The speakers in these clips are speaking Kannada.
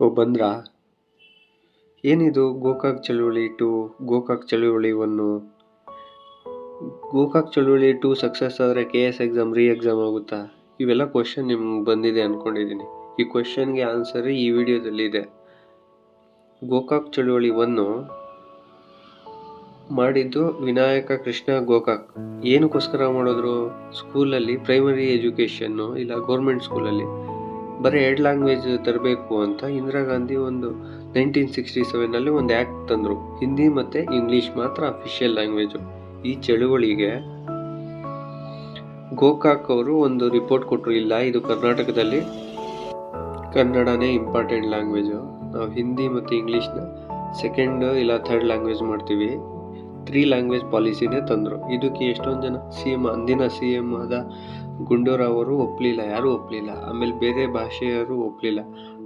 ಓ ಬಂದ್ರಾ? ಏನಿದು ಗೋಕಾಕ್ ಚಳುವಳಿ ಟು ಗೋಕಾಕ್ ಚಳುವಳಿ ಒನ್ನು? ಗೋಕಾಕ್ ಚಳುವಳಿ ಟು ಸಕ್ಸಸ್ ಆದರೆ K S exam, re exam ಆಗುತ್ತಾ? ಇವೆಲ್ಲ ಕ್ವಶನ್ ನಿಮ್ಗೆ ಬಂದಿದೆ ಅಂದ್ಕೊಂಡಿದ್ದೀನಿ ಈ ಕ್ವಶನ್ಗೆ ಆನ್ಸರ್ ಈ ವಿಡಿಯೋದಲ್ಲಿದೆ ಗೋಕಾಕ್ ಚಳುವಳಿ ಒನ್ನು ಮಾಡಿದ್ದು ವಿನಾಯಕ ಕೃಷ್ಣ ಗೋಕಾಕ್. ಏನಕ್ಕೋಸ್ಕರ ಮಾಡಿದ್ರು? ಸ್ಕೂಲಲ್ಲಿ ಪ್ರೈಮರಿ ಎಜುಕೇಷನ್ನು ಇಲ್ಲ ಗೌರ್ಮೆಂಟ್ ಸ್ಕೂಲಲ್ಲಿ ಬರೀ ಎರಡು ಲ್ಯಾಂಗ್ವೇಜ್ ತರಬೇಕು ಅಂತ ಇಂದಿರಾ ಗಾಂಧಿ ಒಂದು ನೈನ್ಟೀನ್ ಸಿಕ್ಸ್ಟಿ ಸೆವೆನಲ್ಲಿ ಒಂದು ಆ್ಯಕ್ಟ್ ತಂದರು. ಹಿಂದಿ ಮತ್ತು ಇಂಗ್ಲೀಷ್ ಮಾತ್ರ ಅಫಿಷಿಯಲ್ ಲ್ಯಾಂಗ್ವೇಜು ಈ ಚಳುವಳಿಗೆ ಗೋಕಾಕ್ ಅವರು ಒಂದು ರಿಪೋರ್ಟ್ ಕೊಟ್ಟರು ಇಲ್ಲ, ಇದು ಕರ್ನಾಟಕದಲ್ಲಿ. ಕನ್ನಡನೇ ಇಂಪಾರ್ಟೆಂಟ್ ಲ್ಯಾಂಗ್ವೇಜು ನಾವು ಹಿಂದಿ ಮತ್ತು ಇಂಗ್ಲೀಷ್ನ ಸೆಕೆಂಡ್ ಇಲ್ಲ ಥರ್ಡ್ ಲ್ಯಾಂಗ್ವೇಜ್ ಮಾಡ್ತೀವಿ. ತ್ರೀ ಲ್ಯಾಂಗ್ವೇಜ್ ಪಾಲಿಸಿನೇ ತಂದರು. ಇದಕ್ಕೆ ಎಷ್ಟೊಂದು ಜನ ಸಿ ಎಂ ಅಂದಿನ ಸಿ ಎಂ ಆದ ಗುಂಡೂರಾವ್ ಅವರು ಒಪ್ಪಲಿಲ್ಲ ಯಾರೂ ಒಪ್ಪಲಿಲ್ಲ ಆಮೇಲೆ ಬೇರೆ ಭಾಷೆಯವರು ಒಪ್ಪಲಿಲ್ಲ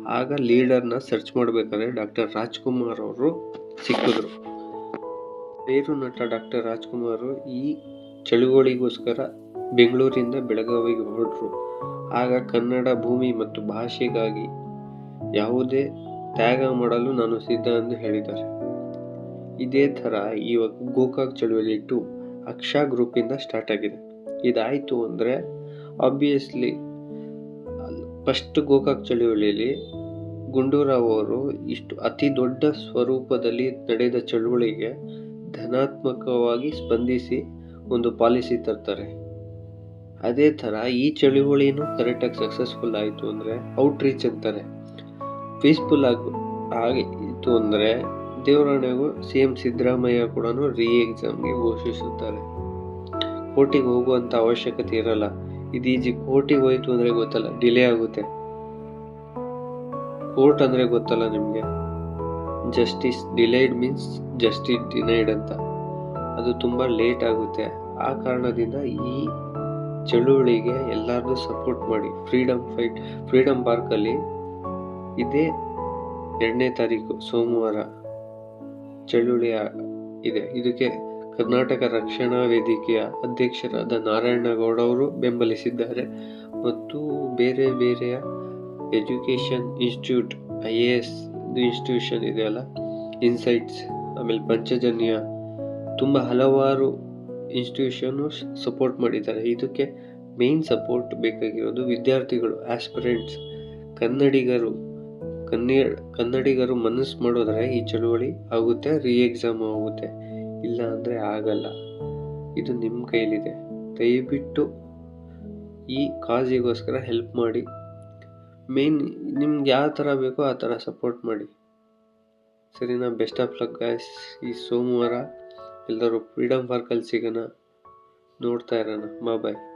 ಆಗ ಲೀಡರ್ನ ಸರ್ಚ್ ಮಾಡಬೇಕಾದ್ರೆ ಡಾಕ್ಟರ್ ರಾಜ್ಕುಮಾರ್ ಅವರು ಸಿಕ್ಕಿದ್ರು. ಬೇರು ನಟ ಡಾಕ್ಟರ್ ರಾಜ್ಕುಮಾರ್ ಈ ಚಳುವಳಿಗೋಸ್ಕರ ಬೆಂಗಳೂರಿಂದ ಬೆಳಗಾವಿಗೆ ಹೊರಟರು. ಆಗ ಕನ್ನಡ ಭೂಮಿ ಮತ್ತು ಭಾಷೆಗಾಗಿ ಯಾವುದೇ ತ್ಯಾಗ ಮಾಡಲು ನಾನು ಸಿದ್ಧ ಎಂದು ಹೇಳಿದ್ದಾರೆ. ಇದೇ ಥರ ಇವಾಗ ಗೋಕಾಕ್ ಚಳುವಳಿ ಟು ಅಕ್ಷ ಗ್ರೂಪಿಂದ ಸ್ಟಾರ್ಟ್ ಆಗಿದೆ. ಇದಾಯಿತು ಅಂದರೆ ಆಬ್ವಿಯಸ್ಲಿ ಫಸ್ಟ್ ಗೋಕಾಕ್ ಚಳುವಳಿಯಲ್ಲಿ ಗುಂಡೂರಾವ್ ಅವರು ಇಷ್ಟು ಅತಿ ದೊಡ್ಡ ಸ್ವರೂಪದಲ್ಲಿ ನಡೆದ ಚಳುವಳಿಗೆ ಧನಾತ್ಮಕವಾಗಿ ಸ್ಪಂದಿಸಿ ಒಂದು ಪಾಲಿಸಿ ತರ್ತಾರೆ. ಅದೇ ಥರ ಈ ಚಳುವಳಿನೂ ಕರೆಕ್ಟಾಗಿ ಸಕ್ಸಸ್ಫುಲ್ ಆಯಿತು ಅಂದರೆ ಔಟ್ರೀಚ್ ಅಂತಾರೆ. ಪೀಸ್ಫುಲ್ ಆಗಿ ಆಗಿತ್ತು ಅಂದರೆ ದೇವರಾಣೆಗೂ ಸಿ ಎಂ ಸಿದ್ದರಾಮಯ್ಯ ಕೂಡ ರೀ ಎಕ್ಸಾಮ್ಗೆ ಘೋಷಿಸುತ್ತಾರೆ. ಕೋರ್ಟಿಗೆ ಹೋಗುವಂಥ ಅವಶ್ಯಕತೆ ಇರಲ್ಲ. ಇದು ಈಜಿ ಕೋರ್ಟಿಗೆ ಹೋಯ್ತು ಅಂದರೆ ಗೊತ್ತಲ್ಲ, ಡಿಲೇ ಆಗುತ್ತೆ. ಕೋರ್ಟ್ ಅಂದರೆ ಗೊತ್ತಲ್ಲ ನಿಮಗೆ? Justice delayed means justice denied ಅಂತ. ಅದು ತುಂಬ ಲೇಟ್ ಆಗುತ್ತೆ. ಆ ಕಾರಣದಿಂದ ಈ ಚಳುವಳಿಗೆ ಎಲ್ಲರನ್ನೂ ಸಪೋರ್ಟ್ ಮಾಡಿ. ಫ್ರೀಡಮ್ ಫೈಟ್ ಫ್ರೀಡಮ್ ಪಾರ್ಕಲ್ಲಿ ಇದೇ ಎರಡನೇ ತಾರೀಕು ಸೋಮವಾರ ಚಳುವಳಿ ಇದೆ. ಇದಕ್ಕೆ ಕರ್ನಾಟಕ ರಕ್ಷಣಾ ವೇದಿಕೆಯ ಅಧ್ಯಕ್ಷರಾದ ನಾರಾಯಣಗೌಡ ಅವರು ಬೆಂಬಲಿಸಿದ್ದಾರೆ. ಮತ್ತು ಬೇರೆ ಬೇರೆಯ education institute, I A S institution ಇದೆಯಲ್ಲ ಇನ್ಸೈಟ್ಸ್, ಆಮೇಲೆ ಪಂಚಜನ್ಯ ತುಂಬ ಹಲವಾರು ಇನ್ಸ್ಟಿಟ್ಯೂಷನ್ನು ಸಪೋರ್ಟ್ ಮಾಡಿದ್ದಾರೆ. ಇದಕ್ಕೆ ಮೇನ್ ಸಪೋರ್ಟ್ ಬೇಕಾಗಿರೋದು ವಿದ್ಯಾರ್ಥಿಗಳು, ಆಸ್ಪಿರೆಂಟ್ಸ್, ಕನ್ನಡಿಗರು. ಕನ್ನಡ ಕನ್ನಡಿಗರು ಮನಸ್ಸು ಮಾಡಿದ್ರೆ ಈ ಚಳುವಳಿ ಆಗುತ್ತೆ ರೀ ಎಕ್ಸಾಮ್ ಆಗುತ್ತೆ. ಇಲ್ಲ ಅಂದರೆ ಆಗಲ್ಲ. ಇದು ನಿಮ್ಮ ಕೈಲಿದೆ ದಯವಿಟ್ಟು ಈ ಕಾಜಿಗೋಸ್ಕರ ಹೆಲ್ಪ್ ಮಾಡಿ. ಮೇನ್ ನಿಮ್ಗೆ ಯಾವ ಥರ ಬೇಕೋ ಆ ಥರ ಸಪೋರ್ಟ್ ಮಾಡಿ. ಸರಿನಾ? ಬೆಸ್ಟ್ ಆಫ್ ಲಕ್ ಗಾಯ್ಸ್ ಈ ಸೋಮವಾರ ಎಲ್ಲರೂ ಫ್ರೀಡಮ್ ಪಾರ್ಕಲ್ಲಿ ಸಿಗೋಣ. ನೋಡ್ತಾ ಇರೋಣ. ಬಾ ಬಾಯ್